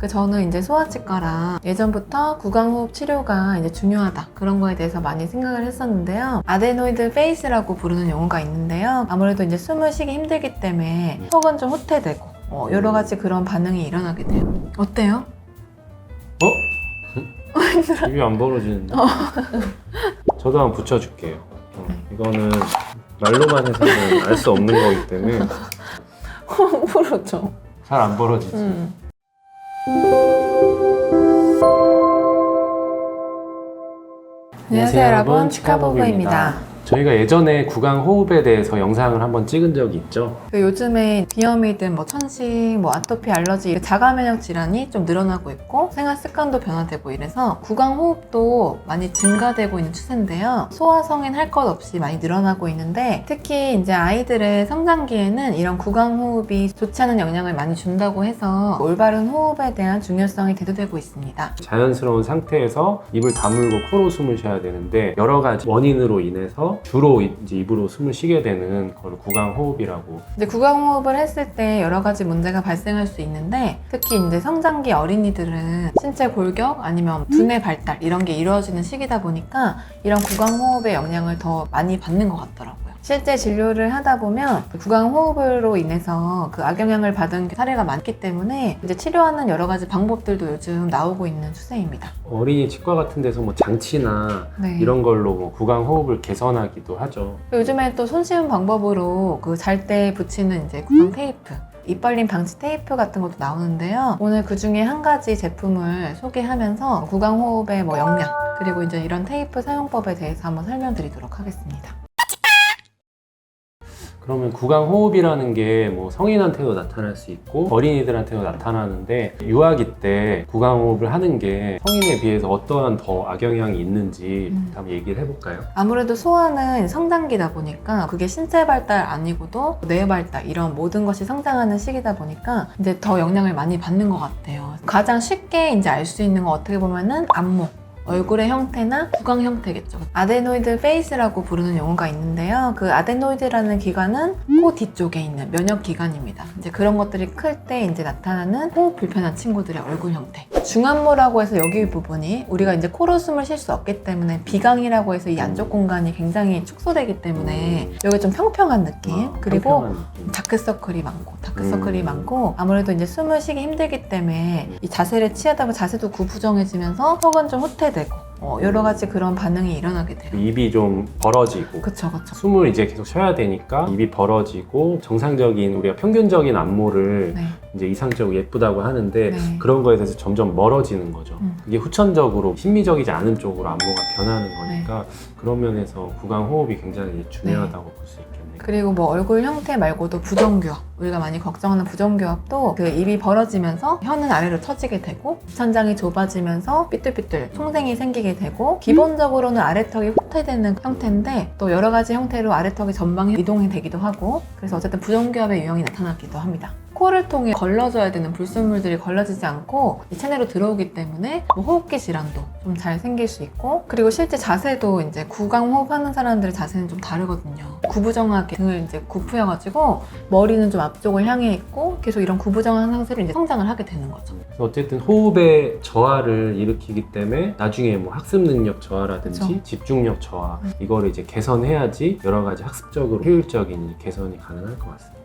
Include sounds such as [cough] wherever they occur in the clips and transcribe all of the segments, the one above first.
그 저는 이제 소아치과라 예전부터 구강호흡 치료가 이제 중요하다 그런 거에 대해서 많이 생각을 했었는데요. 아데노이드 페이스라고 부르는 용어가 있는데요. 아무래도 이제 숨을 쉬기 힘들기 때문에 속은 좀 후퇴되고 어, 여러 가지 그런 반응이 일어나게 돼요. 어때요? [laughs] 입이 안 벌어지는데. [laughs] 저도 한번 붙여줄게요. 어, 이거는 말로만 해서는 알 수 없는 거기 때문에 [laughs] 부르죠. 잘 안 벌어지지. 음. 안녕하세요 여러분 치카부부입니다. 저희가 예전에 구강 호흡에 대해서 영상을 한번 찍은 적이 있죠. 그 요즘에 비염이든 뭐 천식, 뭐 아토피, 알러지 자가 면역 질환이 좀 늘어나고 있고 생활 습관도 변화되고 이래서 구강 호흡도 많이 증가되고 있는 추세인데요. 소아 성인 할 것 없이 많이 늘어나고 있는데 특히 이제 아이들의 성장기에는 이런 구강 호흡이 좋지 않은 영향을 많이 준다고 해서 올바른 호흡에 대한 중요성이 대두되고 있습니다. 자연스러운 상태에서 입을 다물고 코로 숨을 쉬어야 되는데 여러 가지 원인으로 인해서 주로 이제 입으로 숨을 쉬게 되는 걸 구강 호흡이라고 이제 구강호흡을 했을 때 여러 가지 문제가 발생할 수 있는데 특히 이제 성장기 어린이들은 신체 골격 아니면 두뇌 발달 이런 게 이루어지는 시기다 보니까 이런 구강호흡의 영향을 더 많이 받는 것 같더라고요. 실제 진료를 하다 보면 그 구강 호흡으로 인해서 그 악영향을 받은 사례가 많기 때문에 이제 치료하는 여러 가지 방법들도 요즘 나오고 있는 추세입니다. 어린이 치과 같은 데서 뭐 장치나 네. 이런 걸로 뭐 구강 호흡을 개선하기도 하죠. 요즘에 또 손쉬운 방법으로 그 잘 때 붙이는 이제 구강 테이프. 입 벌림 방지 테이프 같은 것도 나오는데요. 오늘 그 중에 한 가지 제품을 소개하면서 구강 호흡의 뭐 역량 그리고 이제 이런 테이프 사용법에 대해서 한번 설명드리도록 하겠습니다. 그러면 구강 호흡이라는 게 뭐 성인한테도 나타날 수 있고 어린이들한테도 나타나는데 유아기 때 구강 호흡을 하는 게 성인에 비해서 어떠한 더 악영향이 있는지 음. 한번 얘기를 해볼까요? 아무래도 소아는 성장기다 보니까 그게 신체 발달 아니고도 뇌 발달 이런 모든 것이 성장하는 시기다 보니까 이제 더 영향을 많이 받는 것 같아요. 가장 쉽게 이제 알 수 있는 건 어떻게 보면은 안목. 얼굴의 형태나 구강 형태겠죠. 아데노이드 페이스라고 부르는 용어가 있는데요. 그 아데노이드라는 기관은 코 뒤쪽에 있는 면역 기관입니다. 이제 그런 것들이 클 때 이제 나타나는 호흡 불편한 친구들의 얼굴 형태. 중안모라고 해서 여기 부분이 우리가 이제 코로 숨을 쉴 수 없기 때문에 비강이라고 해서 이 안쪽 공간이 굉장히 축소되기 때문에 여기 좀 평평한 느낌. 아, 그리고 평평한 느낌. 다크서클이 많고 다크서클이 음. 많고 아무래도 이제 숨을 쉬기 힘들기 때문에 음. 이 자세를 취하다 보면 자세도 구부정해지면서 속은 좀 후퇴되고 어, 여러 가지 그런 반응이 일어나게 돼요. 입이 좀 벌어지고 그쵸 그쵸. 숨을 이제 계속 쉬어야 되니까 입이 벌어지고 정상적인 우리가 평균적인 안모를 네. 이제 이상적으로 예쁘다고 하는데 네. 그런 거에 대해서 점점 멀어지는 거죠. 음. 그게 후천적으로 심미적이지 않은 쪽으로 안모가 변하는 거니까 네. 그런 면에서 구강 호흡이 굉장히 중요하다고 볼 수 있겠네요. 그리고 뭐 얼굴 형태 말고도 부정교합 우리가 많이 걱정하는 부정교합도 그 입이 벌어지면서 혀는 아래로 처지게 되고 천장이 좁아지면서 삐뚤삐뚤 총생이 생기게 되고 기본적으로는 아래턱이 후퇴되는 형태인데 또 여러 가지 형태로 아래턱이 전방 이동이 되기도 하고 그래서 어쨌든 부정교합의 유형이 나타나기도 합니다. 코를 통해 걸러져야 되는 불순물들이 걸러지지 않고 이 체내로 들어오기 때문에 뭐 호흡기 질환도 좀 잘 생길 수 있고 그리고 실제 자세도 이제 구강 호흡하는 사람들의 자세는 좀 다르거든요. 구부정하게 등을 이제 굽혀가지고 머리는 좀 앞쪽을 향해 있고 계속 이런 구부정한 상태로 이제 성장을 하게 되는 거죠. 어쨌든 호흡의 저하를 일으키기 때문에 나중에 뭐 학습 능력 저하라든지 그쵸. 집중력 저하 음. 이거를 이제 개선해야지 여러 가지 학습적으로 효율적인 개선이 가능할 것 같습니다.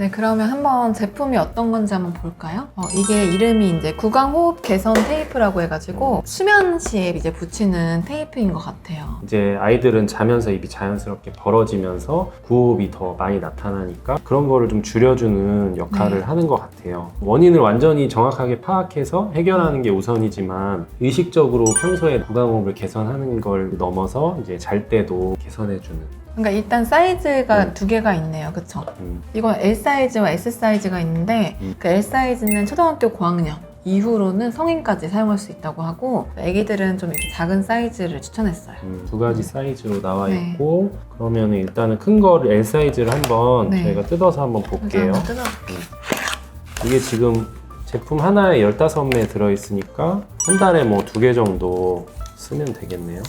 네, 그러면 한번 제품이 어떤 건지 한번 볼까요? 어, 이게 이름이 이제 구강 호흡 개선 테이프라고 해가지고 수면 시에 이제 붙이는 테이프인 것 같아요. 이제 아이들은 자면서 입이 자연스럽게 벌어지면서 구호흡이 더 많이 나타나니까 그런 거를 좀 줄여주는 역할을 네. 하는 것 같아요. 원인을 완전히 정확하게 파악해서 해결하는 게 우선이지만 의식적으로 평소에 구강호흡을 개선하는 걸 넘어서 이제 잘 때도 개선해주는. 그러니까 일단 사이즈가 네. 두 개가 있네요. 그쵸? 음, 이건 L 사이즈와 S 사이즈가 있는데 음. 그 L 사이즈는 초등학교 고학년 이후로는 성인까지 사용할 수 있다고 하고 애기들은 좀 이렇게 작은 사이즈를 추천했어요. 음, 두 가지 사이즈로 나와 네. 있고 그러면 일단은 큰 거를 L 사이즈를 한번 네. 저희가 뜯어서 한번 볼게요. 한번 뜯어볼게요. 이게 지금 제품 하나에 15매 들어있으니까 한 달에 뭐 두 개 정도 쓰면 되겠네요.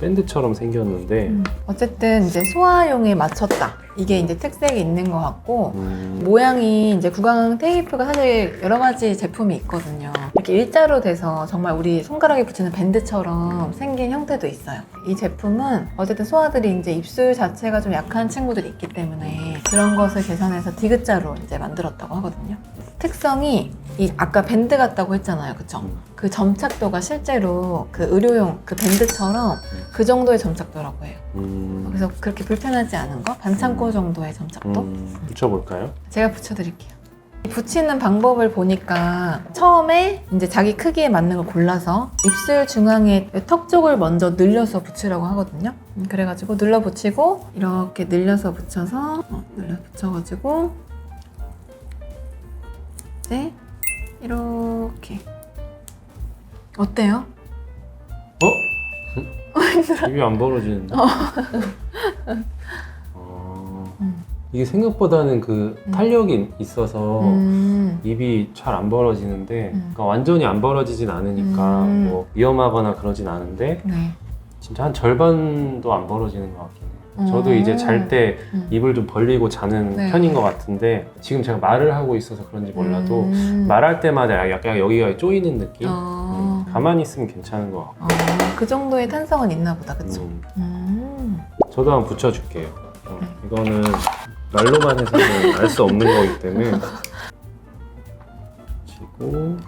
밴드처럼 생겼는데 음. 어쨌든 이제 소화용에 맞췄다. 이게 이제 특색이 있는 것 같고 음, 모양이 이제 구강 테이프가 사실 여러 가지 제품이 있거든요. 이렇게 일자로 돼서 정말 우리 손가락에 붙이는 밴드처럼 생긴 형태도 있어요. 이 제품은 어쨌든 소아들이 이제 입술 자체가 좀 약한 친구들이 있기 때문에 그런 것을 계산해서 디귿자로 이제 만들었다고 하거든요. 특성이 이 아까 밴드 같다고 했잖아요. 그쵸? 음. 그 점착도가 실제로 그 의료용 그 밴드처럼 그 정도의 점착도라고 해요. 음, 그래서 그렇게 불편하지 않은 거? 반창고 정도의 점착도? 음, 붙여볼까요? 제가 붙여드릴게요. 붙이는 방법을 보니까 처음에 이제 자기 크기에 맞는 걸 골라서 입술 중앙에 턱 쪽을 먼저 늘려서 붙이라고 하거든요. 음, 그래가지고 눌러 붙이고 이렇게 늘려서 붙여서 어, 늘려 붙여가지고 이제 이렇게 어때요? 어? [laughs] 입이 안 벌어지는데? [laughs] 이게 생각보다는 그 음. 탄력이 있어서 음, 입이 잘 안 벌어지는데 음. 그러니까 완전히 안 벌어지진 않으니까 음. 뭐 위험하거나 그러진 않은데 네. 진짜 한 절반도 안 벌어지는 것 같긴 해요. 저도 음. 이제 잘 때 음. 입을 좀 벌리고 자는 네. 편인 것 같은데 지금 제가 말을 하고 있어서 그런지 몰라도 음. 말할 때마다 약간 여기가 쪼이는 느낌? 어. 음, 가만히 있으면 괜찮은 것 같고 어, 그 정도의 탄성은 있나 보다, 그쵸? 음, 음. 저도 한번 붙여줄게요. 어, 이거는 말로만 해서는 알 수 없는 거기 때문에 붙이고 음,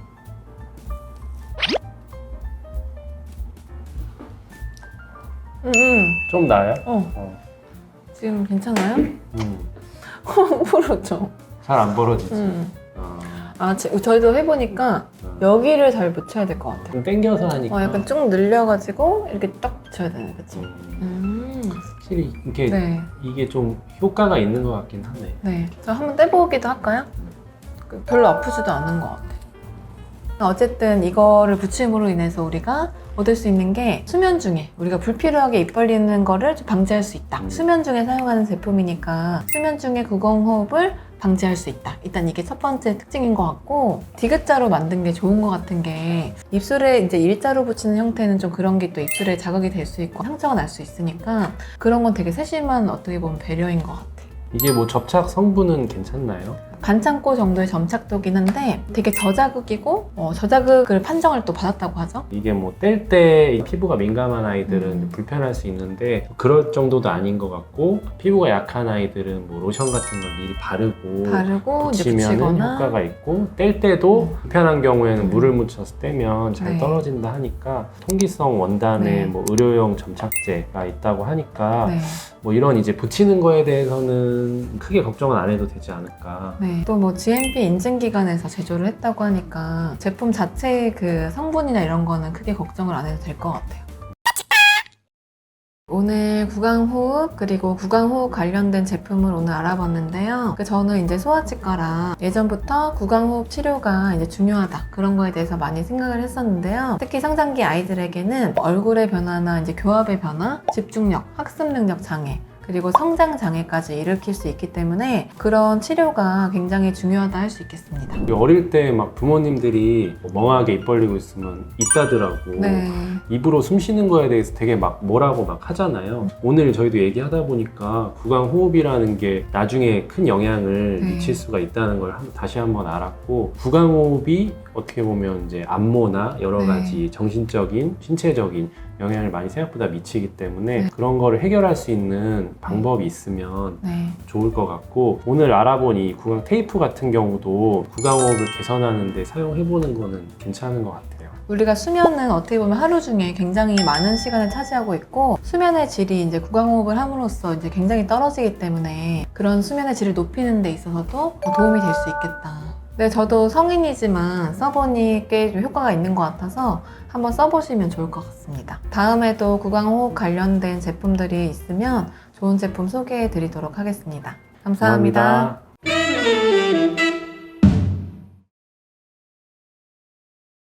음. 좀 나아요? 어, 어. 지금 괜찮아요? 음, [laughs] 풀었죠. 잘안 벌어지지. 음. 어, 아, 지- 저희도 해보니까 어. 여기를 잘 붙여야 될 것 같아요. 좀 당겨서 하니까 어, 약간 쭉 늘려가지고 이렇게 딱 붙여야 되네, 그쵸? 음, 음. 확실히 이게 네, 이게 좀 효과가 있는 것 같긴 하네. 네. 저 한번 떼보기도 할까요? 그 별로 아프지도 않은 것 같아요. 어쨌든 이거를 붙임으로 인해서 우리가 얻을 수 있는 게 수면 중에 우리가 불필요하게 입 벌리는 거를 좀 방지할 수 있다. 음. 수면 중에 사용하는 제품이니까 수면 중에 구강 호흡을 방지할 수 있다. 일단 이게 첫 번째 특징인 것 같고 디귿자로 만든 게 좋은 것 같은 게 입술에 이제 일자로 붙이는 형태는 좀 그런 게 또 입술에 자극이 될 수 있고 상처가 날 수 있으니까 그런 건 되게 세심한 어떻게 보면 배려인 것 같아. 이게 뭐 접착 성분은 괜찮나요? 반창고 정도의 점착도긴 한데 되게 저자극이고 어, 저자극을 판정을 또 받았다고 하죠. 이게 뭐 뗄 때 피부가 민감한 아이들은 음. 불편할 수 있는데 그럴 정도도 아닌 것 같고 피부가 약한 아이들은 뭐 로션 같은 걸 미리 바르고 바르고 붙이면 붙이거나 효과가 있고 뗄 때도 음. 불편한 경우에는 음. 물을 묻혀서 떼면 잘 네. 떨어진다 하니까 통기성 원단에 네. 뭐 의료용 점착제가 있다고 하니까 네, 뭐 이런 이제 붙이는 거에 대해서는 크게 걱정은 안 해도 되지 않을까. 네. 또 뭐 GMP 인증 기관에서 제조를 했다고 하니까 제품 자체의 그 성분이나 이런 거는 크게 걱정을 안 해도 될 것 같아요. 오늘 구강호흡 그리고 구강호흡 관련된 제품을 오늘 알아봤는데요. 그 저는 이제 소아치과라 예전부터 구강호흡 치료가 이제 중요하다 그런 거에 대해서 많이 생각을 했었는데요. 특히 성장기 아이들에게는 얼굴의 변화나 이제 교합의 변화, 집중력, 학습 능력 장애 그리고 성장 장애까지 일으킬 수 있기 때문에 그런 치료가 굉장히 중요하다 할 수 있겠습니다. 어릴 때 막 부모님들이 뭐 멍하게 입 벌리고 있으면 입 닫으라고 네. 입으로 숨 쉬는 거에 대해서 되게 막 뭐라고 막 하잖아요. 오늘 저희도 얘기하다 보니까 구강 호흡이라는 게 나중에 큰 영향을 네. 미칠 수가 있다는 걸 한- 다시 한번 알았고 구강 호흡이 어떻게 보면 이제 안모나 여러 네. 가지 정신적인 신체적인 영향을 많이 생각보다 미치기 때문에 네. 그런 거를 해결할 수 있는 방법이 있으면 네. 좋을 것 같고 오늘 알아본 이 구강 테이프 같은 경우도 구강 호흡을 개선하는데 사용해보는 거는 괜찮은 것 같아요. 우리가 수면은 어떻게 보면 하루 중에 굉장히 많은 시간을 차지하고 있고 수면의 질이 이제 구강호흡을 함으로써 이제 굉장히 떨어지기 때문에 그런 수면의 질을 높이는 데 있어서도 도움이 될 수 있겠다. 네, 저도 성인이지만 써보니 꽤좀 효과가 있는 것 같아서 한번 써보시면 좋을 것 같습니다. 다음에도 구강호흡 관련된 제품들이 있으면 좋은 제품 소개해 드리도록 하겠습니다 감사합니다. 감사합니다.